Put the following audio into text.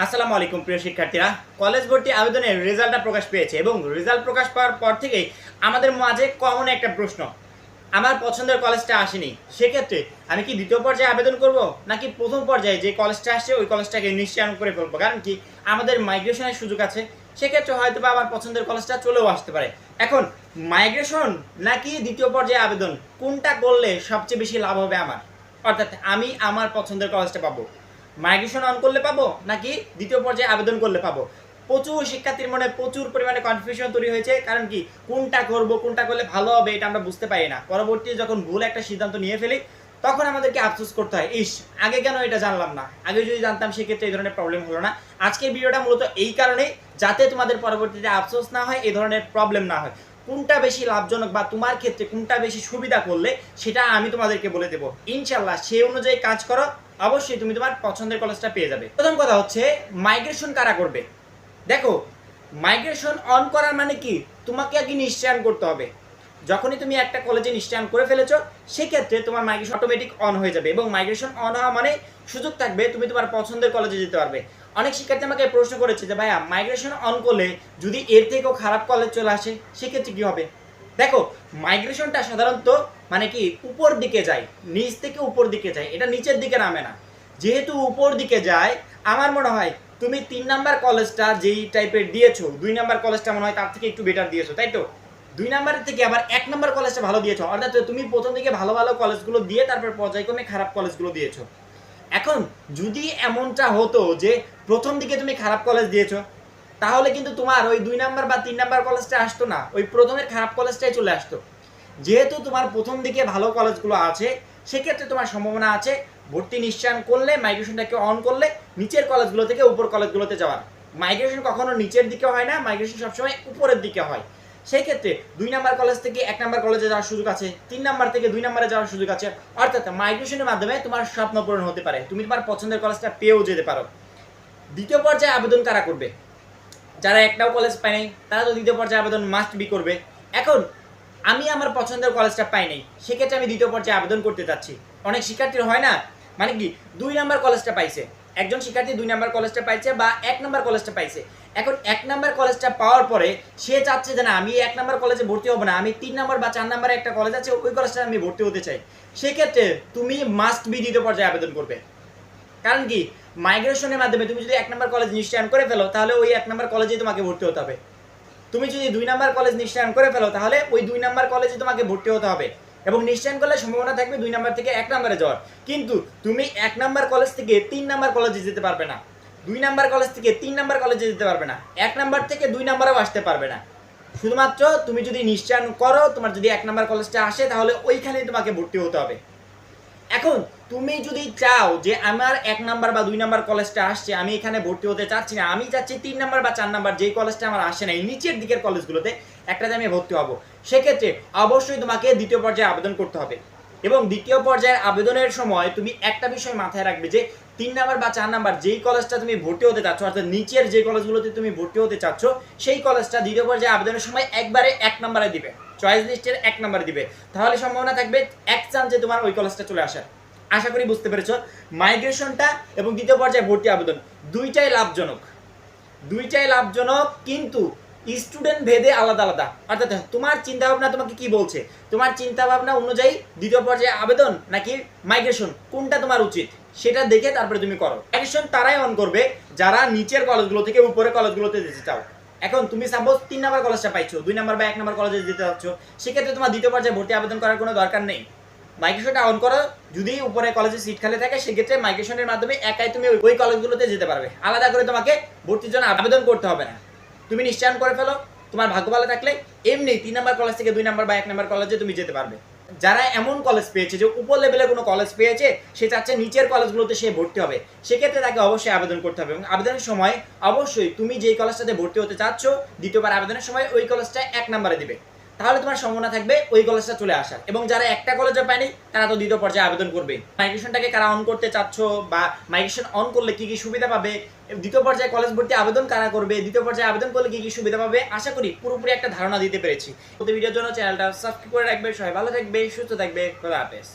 আসসালামু আলাইকুম প্রিয় শিক্ষার্থীরা। কলেজ ভর্তি আবেদনের রেজাল্টটা প্রকাশ পেয়েছে এবং রেজাল্ট প্রকাশ পাওয়ার পর থেকেই আমাদের মাঝে কমন একটা প্রশ্ন। আমার পছন্দের কলেজটা আসেনি। সেক্ষেত্রে আমি কি দ্বিতীয় পর্যায়ে আবেদন করব, নাকি প্রথম পর্যায়ে যে কলেজটা আসছে ওই কলেজটাকে নিশ্চয়ন করে ফেলব? কারণ কি আমাদের মাইগ্রেশনের সুযোগ আছে। সেক্ষেত্রে হয়তো বা আমার পছন্দের কলেজটা চলেও আসতে পারে। এখন, মাইগ্রেশন নাকি দ্বিতীয় পর্যায়ে আবেদন? কোনটা করলে সবচেয়ে বেশি লাভ হবে আমার? অর্থাৎ আমি আমার পছন্দের কলেজটা পাবো। মাইগ্রেশন অন করলে পাবো নাকি দ্বিতীয় পর্যায়ে আবেদন করলে পাবো? প্রচুর শিক্ষার্থীর মনে প্রচুর পরিমাণে কনফিউশন তৈরি হয়েছে, কারণ কি কোনটা করব, কোনটা করলে ভালো হবে এটা আমরা বুঝতে পারি না। পরবর্তী যখন ভুল একটা সিদ্ধান্ত নিয়ে ফেলি, তখন আমাদেরকে আফসোস করতে হয়, ইস, আগে কেন এটা জানলাম না? আগে যদি জানতাম, সেক্ষেত্রে এই ধরনের প্রবলেম হলো না। আজকের ভিডিওটা মূলত এই কারণেই, যাতে তোমাদের পরবর্তীতে আফসোস না হয়, এই ধরনের প্রবলেম না হয়। কোনটা বেশি লাভজনক বা তোমার ক্ষেত্রে কোনটা বেশি সুবিধা করলে, সেটা আমি তোমাদেরকে বলে দেবো। ইনশাল্লাহ সেই অনুযায়ী কাজ করো। অবশ্যই তুমি তোমার পছন্দের কলেজটা পেয়ে যাবে। প্রথম কথা হচ্ছে মাইগ্রেশন কারা করবে? দেখো মাইগ্রেশন অন করার মানে কি? তোমাকে আগে নিশ্চয়ন করতে হবে। যখনই তুমি একটা কলেজে নিশ্চয়ন করে ফেলেছো, সেক্ষেত্রে তোমার মাইগ্রেশন অটোমেটিক অন হয়ে যাবে এবং মাইগ্রেশন অন হওয়া মানে সুযোগ থাকবে, তুমি তোমার পছন্দের কলেজে যেতে পারবে। অনেক শিক্ষার্থী আমাকে প্রশ্ন করেছে যে, ভাইয়া মাইগ্রেশন অন করলে যদি এর থেকেও খারাপ কলেজ চলে আসে, সেক্ষেত্রে কি হবে? দেখো মাইগ্রেশনটা সাধারণত মানে কি, উপর দিকে যায়, নিচ থেকে উপর দিকে যায়, এটা নিচের দিকে নামে না। যেহেতু উপর দিকে যায়, আমার মনে হয় তুমি তিন নাম্বার কলেজটা যেই টাইপের দিয়েছ, দুই নাম্বার কলেজটা মনে হয় তার থেকে একটু বেটার দিয়েছ, তাই তো? দুই নাম্বারের থেকে আবার এক নাম্বার কলেজটা ভালো দিয়েছ, অর্থাৎ তুমি প্রথম দিকে ভালো ভালো কলেজগুলো দিয়ে তারপর পর্যায়ক্রমে খারাপ কলেজগুলো দিয়েছ। এখন যদি এমনটা হতো যে প্রথম দিকে তুমি খারাপ কলেজ দিয়েছ, তাহলে কিন্তু তোমার ওই দুই নাম্বার বা তিন নাম্বার কলেজটা আসতো না, ওই প্রথমের খারাপ কলেজটাই চলে আসতো। যেহেতু তোমার প্রথম দিকে ভালো কলেজগুলো আছে, সেক্ষেত্রে তোমার সম্ভাবনা আছে ভর্তি নিশ্চয়ন করলে মাইগ্রেশনটাকে অন করলে নিচের কলেজগুলো থেকে উপর কলেজগুলোতে যাওয়ার। মাইগ্রেশন কখনো নিচের দিকে হয় না মাইগ্রেশন সবসময় উপরের দিকে হয়। সেই ক্ষেত্রে দুই নাম্বার কলেজ থেকে এক নাম্বার কলেজে যাওয়ার সুযোগ আছে, তিন নাম্বার থেকে দুই নাম্বারে যাওয়ার সুযোগ আছে। অর্থাৎ মাইগ্রেশনের মাধ্যমে তোমার স্বপ্ন পূরণ হতে পারে। তুমি তোমার পছন্দের কলেজটা পেয়েও যেতে পারো। দ্বিতীয় পর্যায়ে আবেদন কারা করবে? যারা একটাও কলেজ পায় নাই, তারা তো দ্বিতীয় পর্যায়ে আবেদন মাস্ট বি করবে। এখন, আমি আমার পছন্দের কলেজটা পাই নাই, সেক্ষেত্রে আমি দ্বিতীয় পর্যায়ে আবেদন করতে চাচ্ছি অনেক শিক্ষার্থীর হয় না? মানে কি? দুই নাম্বার কলেজটা পাইছে। একজন শিক্ষার্থী দুই নাম্বার কলেজটা পাইছে বা এক নাম্বার কলেজটা পাইছে। এখন এক নাম্বার কলেজটা পাওয়ার পরে সে চাচ্ছে যে না, আমি এক নাম্বার কলেজে ভর্তি হব না, আমি তিন নাম্বার বা চার নাম্বারে একটা কলেজ আছে, ওই কলেজটা আমি ভর্তি হতে চাই। সেক্ষেত্রে তুমি মাস্ট বি দ্বিতীয় পর্যায়ে আবেদন করবে। কারণ কি? মাইগ্রেশনের মাধ্যমে তুমি যদি এক নম্বর কলেজ নিশ্চয়ন করে ফেলো, তাহলে ওই এক নম্বর কলেজেই তোমাকে ভর্তি হতে হবে। তুমি যদি দুই নাম্বার কলেজ নিশ্চয়ন করে ফেলো, তাহলে ওই দুই নাম্বার কলেজে তোমাকে ভর্তি হতে হবে। এবং নিশ্চয়ন করলে সম্ভাবনা থাকবে দুই নাম্বার থেকে এক নাম্বারে যাওয়ার। কিন্তু তুমি এক নাম্বার কলেজ থেকে তিন নাম্বার কলেজে যেতে পারবে না। দুই নাম্বার কলেজ থেকে তিন নাম্বার কলেজে যেতে পারবে না। এক নাম্বার থেকে দুই নাম্বারেও আসতে পারবে না। শুধুমাত্র তুমি যদি নিশ্চয়ন করো, তোমার যদি এক নাম্বার কলেজটা আসে, তাহলে ওইখানেই তোমাকে ভর্তি হতে হবে। এখন তুমি যদি চাও যে আমার এক নাম্বার বা দুই নাম্বার কলেজটা আসছে, আমি এখানে ভর্তি হতে চাচ্ছি না, আমি চাচ্ছি তিন নাম্বার বা চার নাম্বার, যেই কলেজটা আমার আসে না এই নিচের দিকের কলেজগুলোতে একটাতে আমি ভর্তি হব। সেক্ষেত্রে অবশ্যই তোমাকে দ্বিতীয় পর্যায়ে আবেদন করতে হবে। এবং দ্বিতীয় পর্যায়ের আবেদনের সময় তুমি একটা বিষয় মাথায় রাখবে যে তিন নাম্বার বা চার নাম্বার যেই কলেজটা তুমি ভর্তি হতে চাচ্ছ, অর্থাৎ নিচের যে কলেজগুলোতে তুমি ভর্তি হতে চাচ্ছ, সেই কলেজটা দ্বিতীয় পর্যায়ে আবেদনের সময় একবারে এক নাম্বারে দিবে। চয়েস লিস্টের এক নাম্বারে দিবে। তাহলে সম্ভাবনা থাকবে এক চান্সে তোমার ওই কলেজটা চলে আসার। আশা করি বুঝতে পেরেছ। মাইগ্রেশনটা এবং দ্বিতীয় পর্যায়ে ভর্তি আবেদন, দুইটাই লাভজনক। দুইটাই লাভজনক, কিন্তু স্টুডেন্ট ভেদে আলাদা আলাদা। অর্থাৎ তোমার চিন্তা ভাবনা তোমাকে কি বলছে? তোমার চিন্তা ভাবনা অনুযায়ী দ্বিতীয় পর্যায়ে আবেদন নাকি মাইগ্রেশন কোনটা তোমার উচিত? সেটা দেখে তারপরে তুমি করো। মাইগ্রেশন তারাই অন করবে যারা নিচের কলেজগুলো থেকে উপরে কলেজগুলোতে যেতে চাও। এখন তুমি সাপোজ তিন নাম্বার কলেজটা পাইছো, দুই নাম্বার বা এক নাম্বার কলেজে যেতে চাচ্ছ, সেক্ষেত্রে তোমার দ্বিতীয় পর্যায়ে ভর্তি আবেদন করার কোনো দরকার নেই। মাইগ্রেশনটা অন করো, যদি উপরে কলেজে সিট খালি থাকে, সেক্ষেত্রে মাইগ্রেশনের মাধ্যমে একাই তুমি ওই কলেজগুলোতে যেতে পারবে। আলাদা করে তোমাকে ভর্তির জন্য আবেদন করতে হবে না। তুমি নিশ্চয়ন করে ফেলো। তোমার ভাগ্য ভালো থাকলে এমনি তিন নাম্বার কলেজ থেকে দুই নাম্বার বা এক নাম্বার কলেজে তুমি যেতে পারবে। যারা এমন কলেজ পেয়েছে যে উপর লেভেলে কোনো কলেজ পেয়েছে, সে চাচ্ছে নিচের কলেজগুলোতে সে ভর্তি হবে। সেক্ষেত্রে তাকে অবশ্যই আবেদন করতে হবে এবং আবেদনের সময় অবশ্যই তুমি যেই কলেজটাতে ভর্তি হতে চাচ্ছ, দ্বিতীয়বার আবেদনের সময় ওই কলেজটা এক নাম্বারে দিবে। তাহলে তোমার সম্ভাবনা থাকবে ওই কলেজটা চলে আসার। এবং যারা একটা কলেজে পায়নি, তারা তো দ্বিতীয় পর্যায়ে আবেদন করবে। মাইগ্রেশনটাকে কারা অন করতে চাচ্ছ বা মাইগ্রেশন অন করলে কি কি সুবিধা পাবে? দ্বিতীয় পর্যায়ে কলেজ ভর্তি আবেদন কারা করবে? দ্বিতীয় পর্যায়ে আবেদন করলে কি কি সুবিধা পাবে? আশা করি পুরোপুরি একটা ধারণা দিতে পেরেছি। প্রতি ভিডিওর জন্য চ্যানেলটা সাবস্ক্রাইব করে রাখবে। সবাই ভালো থাকবে, সুস্থ থাকবে। খোদা হাফেজ।